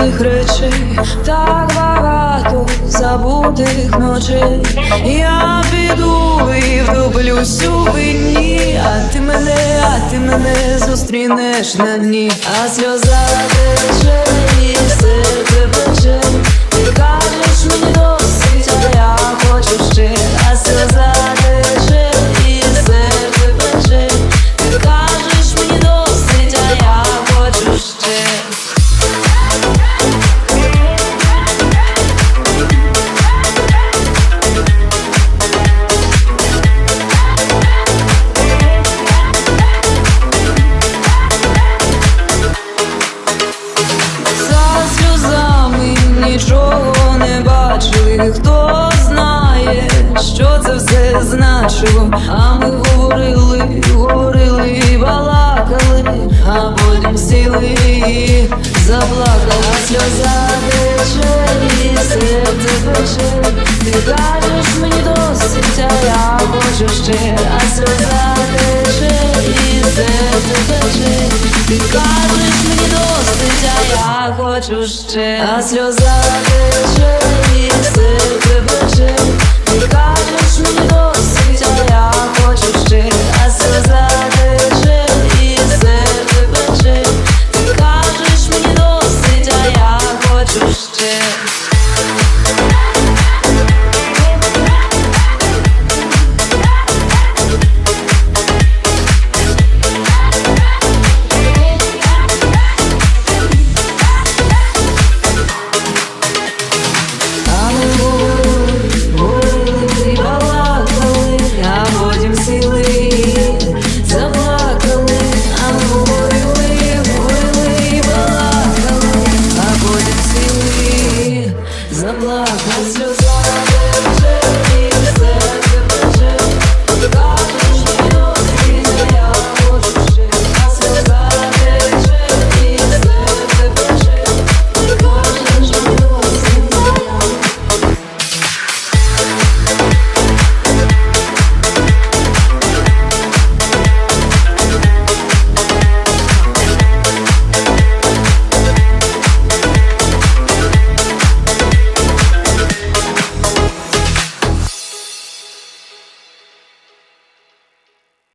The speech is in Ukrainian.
милих речей, так багато забутих ночей. Я піду і вдоблюсь у вині, а ти мене, а ти мене зустрінеш на дні, а сльоза тече і серце значило? А ми говорили, говорили і балакали, а потім сіли і заплакали. А сльоза тече і серце пече. Ти кажеш мені досить, а я хочу ще, а сльоза тече і серце пече. Ти кажеш мені досить, а я хочу ще, а сльоза тече